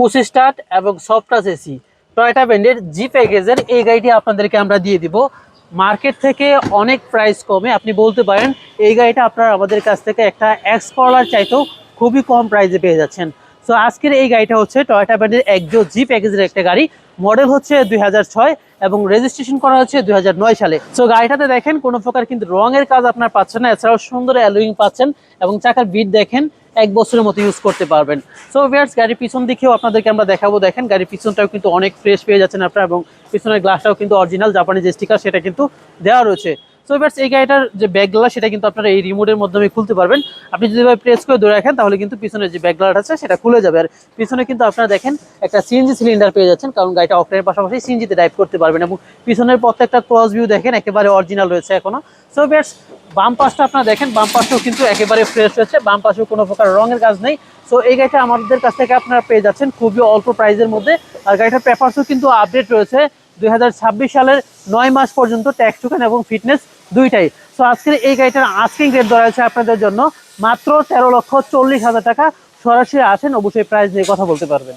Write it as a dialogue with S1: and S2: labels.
S1: Push start এবং soft touch AC Toyota ব্র্যান্ডের G প্যাকেজের এই গাড়িটি আপনাদেরকে আমরা দিয়ে দিব। মার্কেট থেকে অনেক প্রাইস কমে, আপনি বলতে পারেন এই গাড়িটা আপনারা আমাদের কাছ থেকে একটা এক্স করলার চাইতেও খুবই কম প্রাইসে পেয়ে যাচ্ছেন। সো আজকের এই গাড়িটা হচ্ছে টয়টা ব্র্যান্ডের একজো জি প্যাকেজের একটা গাড়ি। মডেল হচ্ছে দুই হাজার ছয় এবং রেজিস্ট্রেশন করা হচ্ছে দুই হাজার নয় সালে। সো গাড়িটাতে দেখেন কোনো প্রকার কিন্তু রঙের কাজ আপনার পাচ্ছেন না, এছাড়াও সুন্দর অ্যালোয়িং পাচ্ছেন এবং চাকার বিট দেখেন। এক বছরের মতো ইউজ করতে পারবেন। সো ভিয়ার্স গাড়ির পিছন দিকেও আপনাদেরকে আমরা দেখাবো। দেখেন, গাড়ির পিছনটাও কিন্তু অনেক ফ্রেশ পেয়ে যাচ্ছেন আপনারা এবং পিছনের গ্লাসটাও কিন্তু অরিজিনাল জাপানি যে স্টিকার সেটা কিন্তু দেওয়া রয়েছে। সো ভিয়ার্স এই গাড়িটার যে ব্যাগগুলা, সেটা কিন্তু আপনারা এই রিমোটের মাধ্যমে খুলতে পারবেন। আপনি যদি প্রেস করে ধরে রাখেন, তাহলে কিন্তু পিছনের যে ব্যাগগুলাটা আছে, সেটা খুলে যাবে। আর পিছনে কিন্তু আপনারা দেখেন, একটা সিএনজি সিলিন্ডার পেয়ে যাচ্ছেন, কারণ গাড়িটা অফলাইনের পাশাপাশি সিএনজিতে ড্রাইভ করতে পারবেন। এবং পিছনের প্রত্যেকটা ক্রস ভিউ দেখেন, একেবারে অরিজিনাল রয়েছে এখনও। সো ভিয়ার্স বাম পাশটা আপনারা দেখেন, বাম পাশটাও কিন্তু একেবারে ফ্রেশ রয়েছে। বাম পাশেও কোনো প্রকার রঙের কাজ নেই। সো এই গাড়িটা আমাদের কাছ থেকে আপনারা পেয়ে যাচ্ছেন খুবই অল্প প্রাইসের মধ্যে। আর গাড়িটার পেপারসও কিন্তু আপডেট রয়েছে। দুই হাজার ছাব্বিশ সালের নয় মাস পর্যন্ত ট্যাক্স টোকেন এবং ফিটনেস দুইটাই। সো আজকের এই গাড়িটার আস্কিং রেট ধরা হয়েছে আপনাদের জন্য মাত্র তেরো লক্ষ চল্লিশ হাজার টাকা। সরাসরি আসেন, অবশ্যই প্রাইস নিয়ে কথা বলতে পারবেন।